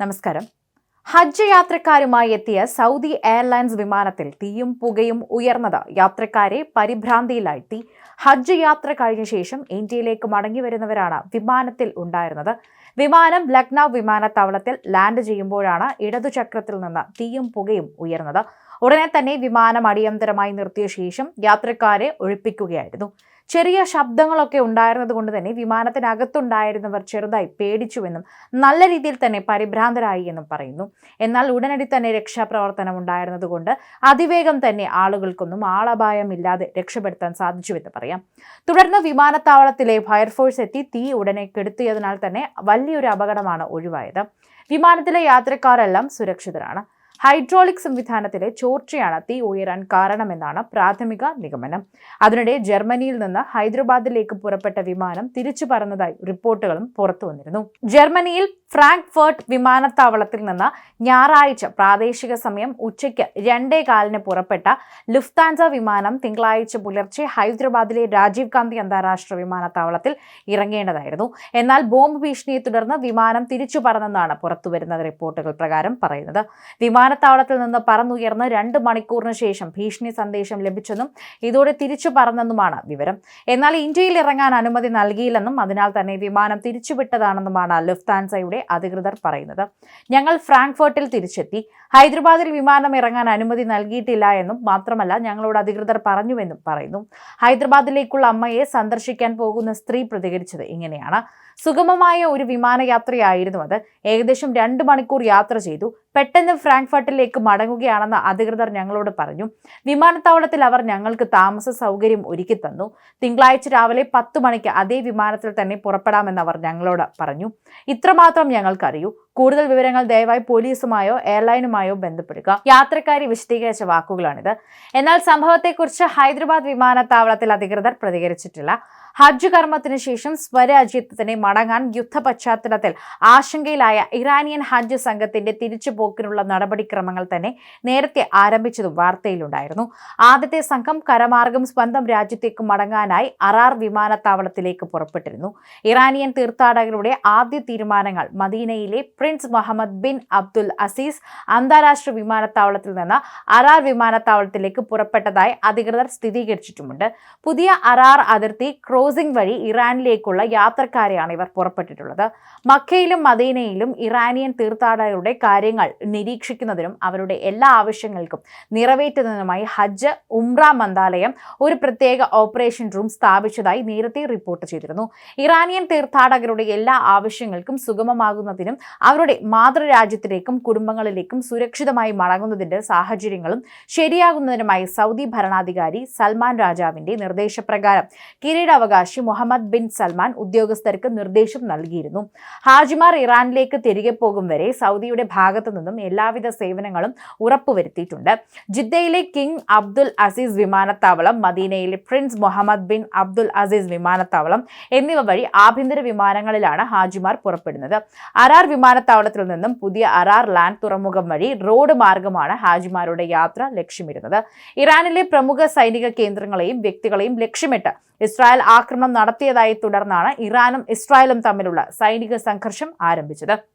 നമസ്കാരം. ഹജ്ജ് യാത്രക്കാരുമായി എത്തിയ Saudi airlines വിമാനത്തിൽ തീയും പുകയും ഉയർന്നത് യാത്രക്കാരെ പരിഭ്രാന്തിയിലാഴ്ത്തി. ഹജ്ജ് യാത്ര കഴിഞ്ഞ ശേഷം ഇന്ത്യയിലേക്ക് മടങ്ങി വരുന്നവരാണ് വിമാനത്തിൽ ഉണ്ടായിരുന്നത്. വിമാനം ലക്നൌ വിമാനത്താവളത്തിൽ ലാൻഡ് ചെയ്യുമ്പോഴാണ് ഇടതുചക്രത്തിൽ നിന്ന് തീയും പുകയും ഉയർന്നത്. ഉടനെ തന്നെ വിമാനം അടിയന്തരമായി നിർത്തിയ ശേഷം യാത്രക്കാരെ ഒഴിപ്പിക്കുകയായിരുന്നു. ചെറിയ ശബ്ദങ്ങളൊക്കെ ഉണ്ടായിരുന്നത് കൊണ്ട് തന്നെ വിമാനത്തിനകത്തുണ്ടായിരുന്നവർ ചെറുതായി പേടിച്ചുവെന്നും നല്ല രീതിയിൽ തന്നെ പരിഭ്രാന്തരായി എന്നും പറയുന്നു. എന്നാൽ ഉടനടി തന്നെ രക്ഷാപ്രവർത്തനം ഉണ്ടായിരുന്നതുകൊണ്ട് അതിവേഗം തന്നെ ആളുകൾക്കൊന്നും ആളപായമില്ലാതെ രക്ഷപ്പെടുത്താൻ സാധിച്ചുവെന്ന് പറയാം. തുടർന്ന് വിമാനത്താവളത്തിലെ ഫയർഫോഴ്സ് എത്തി തീ ഉടനെ കെടുത്തിയതിനാൽ തന്നെ വലിയൊരു അപകടമാണ് ഒഴിവായത്. വിമാനത്തിലെ യാത്രക്കാരെല്ലാം സുരക്ഷിതരാണ്. ഹൈഡ്രോളിക് സംവിധാനത്തിലെ ചോർച്ചയാണ് തീ ഉയരാൻ കാരണമെന്നാണ് പ്രാഥമിക നിഗമനം. അതിനിടെ ജർമ്മനിയിൽ നിന്ന് ഹൈദരാബാദിലേക്ക് പുറപ്പെട്ട വിമാനം തിരിച്ചു പറന്നതായി റിപ്പോർട്ടുകളും പുറത്തു വന്നിരുന്നു. ജർമ്മനിയിൽ ഫ്രാങ്ക്ഫേർട്ട് വിമാനത്താവളത്തിൽ നിന്ന് ഞായറാഴ്ച പ്രാദേശിക സമയം ഉച്ചയ്ക്ക് രണ്ടേ കാലിന് പുറപ്പെട്ട ലുഫ്താൻസ വിമാനം തിങ്കളാഴ്ച പുലർച്ചെ ഹൈദരാബാദിലെ രാജീവ് ഗാന്ധി അന്താരാഷ്ട്ര വിമാനത്താവളത്തിൽ ഇറങ്ങേണ്ടതായിരുന്നു. എന്നാൽ ബോംബ് ഭീഷണിയെ തുടർന്ന് വിമാനം തിരിച്ചു പറന്നെന്നാണ് പുറത്തുവരുന്ന റിപ്പോർട്ടുകൾ പ്രകാരം പറയുന്നത്. വിമാനത്താവളത്തിൽ നിന്ന് പറന്നുയർന്ന് രണ്ട് മണിക്കൂറിന് ശേഷം ഭീഷണി സന്ദേശം ലഭിച്ചെന്നും ഇതോടെ തിരിച്ചു പറന്നെന്നുമാണ് വിവരം. എന്നാൽ ഇന്ത്യയിൽ ഇറങ്ങാൻ അനുമതി നൽകിയില്ലെന്നും അതിനാൽ തന്നെ വിമാനം തിരിച്ചുവിട്ടതാണെന്നുമാണ് ലുഫ്താൻസയുടെ അധികൃതർ പറയുന്നത്. ഞങ്ങൾ ഫ്രാങ്ക്ഫർട്ടിൽ തിരിച്ചെത്തി. ഹൈദരാബാദിൽ വിമാനം ഇറങ്ങാൻ അനുമതി നൽകിയിട്ടില്ല എന്നും മാത്രമല്ല ഞങ്ങളോട് അധികൃതർ പറഞ്ഞുവെന്നും പറയുന്നു. ഹൈദരാബാദിലേക്കുള്ള അമ്മയെ സന്ദർശിക്കാൻ പോകുന്ന സ്ത്രീ പ്രതികരിച്ചത് ഇങ്ങനെയാണ്. സുഗമമായ ഒരു വിമാനയാത്രയായിരുന്നു അത്. ഏകദേശം രണ്ട് മണിക്കൂർ യാത്ര ചെയ്തു. പെട്ടെന്ന് ഫ്രാങ്ക്ഫർട്ടിലേക്ക് മടങ്ങുകയാണെന്ന് അധികൃതർ ഞങ്ങളോട് പറഞ്ഞു. വിമാനത്താവളത്തിൽ അവർ ഞങ്ങൾക്ക് താമസ സൗകര്യം ഒരുക്കി തന്നു. തിങ്കളാഴ്ച രാവിലെ പത്ത് മണിക്ക് അതേ വിമാനത്തിൽ തന്നെ പുറപ്പെടാമെന്ന് അവർ ഞങ്ങളോട് പറഞ്ഞു. ഇത്രമാത്രം ഞങ്ങൾക്കറിയൂ. കൂടുതൽ വിവരങ്ങൾ ദയവായി പോലീസുമായോ എയർലൈനുമായോ ബന്ധപ്പെടുക. യാത്രക്കാരി വിശദീകരിച്ച വാക്കുകളാണിത്. എന്നാൽ സംഭവത്തെക്കുറിച്ച് ഹൈദരാബാദ് വിമാനത്താവളത്തിൽ അധികൃതർ പ്രതികരിച്ചിട്ടില്ല. ഹജ്ജ് കർമ്മത്തിന് ശേഷം സ്വരാജ്യത്തിന് മടങ്ങാൻ യുദ്ധ പശ്ചാത്തലത്തിൽ ആശങ്കയിലായ ഇറാനിയൻ ഹജ്ജ് സംഘത്തിന്റെ തിരിച്ചുപോക്കിനുള്ള നടപടിക്രമങ്ങൾ തന്നെ നേരത്തെ ആരംഭിച്ചതും വാർത്തയിലുണ്ടായിരുന്നു. ആദ്യത്തെ സംഘം കരമാർഗം സ്വന്തം രാജ്യത്തേക്ക് മടങ്ങാനായി അറാർ വിമാനത്താവളത്തിലേക്ക് പുറപ്പെട്ടിരുന്നു. ഇറാനിയൻ തീർത്ഥാടകരുടെ ആദ്യ തീരുമാനങ്ങൾ മദീനയിലെ Prince Muhammad bin Abdul Aziz അന്താരാഷ്ട്ര വിമാനത്താവളത്തിൽ നിന്ന് അറാർ വിമാനത്താവളത്തിലേക്ക് പുറപ്പെട്ടതായി അധികൃതർ സ്ഥിരീകരിച്ചിട്ടുമുണ്ട്. പുതിയ അറാർ അതിർത്തി ക്രോസിംഗ് വഴി ഇറാനിലേക്കുള്ള യാത്രക്കാരെയാണ് ഇവർ പുറപ്പെട്ടിട്ടുള്ളത്. മക്കയിലും മദീനയിലും ഇറാനിയൻ തീർത്ഥാടകരുടെ കാര്യങ്ങൾ നിരീക്ഷിക്കുന്നതിനും അവരുടെ എല്ലാ ആവശ്യങ്ങൾക്കും നിറവേറ്റുന്നതിനുമായി ഹജ്ജ് ഉംറ മന്ത്രാലയം ഒരു പ്രത്യേക ഓപ്പറേഷൻ റൂം സ്ഥാപിച്ചതായി നേരത്തെ റിപ്പോർട്ട് ചെയ്തിരുന്നു. ഇറാനിയൻ തീർത്ഥാടകരുടെ എല്ലാ ആവശ്യങ്ങൾക്കും സുഗമമാകുന്നതിനും അവരുടെ മാതൃരാജ്യത്തിലേക്കും കുടുംബങ്ങളിലേക്കും സുരക്ഷിതമായി മടങ്ങുന്നതിന്റെ സാഹചര്യങ്ങളും ശരിയാകുന്നതിനുമായി സൗദി ഭരണാധികാരി സൽമാൻ രാജാവിന്റെ നിർദ്ദേശപ്രകാരം കിരീടാവകാശി മുഹമ്മദ് ബിൻ സൽമാൻ ഉദ്യോഗസ്ഥർക്ക് നിർദ്ദേശം നൽകിയിരുന്നു. ഹാജിമാർ ഇറാനിലേക്ക് തിരികെ പോകും വരെ സൗദിയുടെ ഭാഗത്തു നിന്നും എല്ലാവിധ സേവനങ്ങളും ഉറപ്പുവരുത്തിയിട്ടുണ്ട്. ജിദ്ദയിലെ കിങ് അബ്ദുൽ അസീസ് വിമാനത്താവളം മദീനയിലെ Prince Muhammad bin Abdul Aziz വിമാനത്താവളം എന്നിവ വഴി ആഭ്യന്തര വിമാനങ്ങളിലാണ് ഹാജിമാർ പുറപ്പെടുന്നത്. അറാർ വിമാനത്താവളത്തിൽ നിന്നും പുതിയ അറാർ ലാൻഡ് തുറമുഖം വഴി റോഡ് മാർഗമാണ് ഹാജിമാരുടെ യാത്ര ലക്ഷ്യമിടുന്നത്. ഇറാനിലെ പ്രമുഖ സൈനിക കേന്ദ്രങ്ങളെയും വ്യക്തികളെയും ലക്ഷ്യമിട്ട് ഇസ്രായേൽ ആക്രമണം നടത്തിയതായി തുടർന്നാണ് ഇറാനും ഇസ്രായേലും തമ്മിലുള്ള സൈനിക സംഘർഷം ആരംഭിച്ചത്.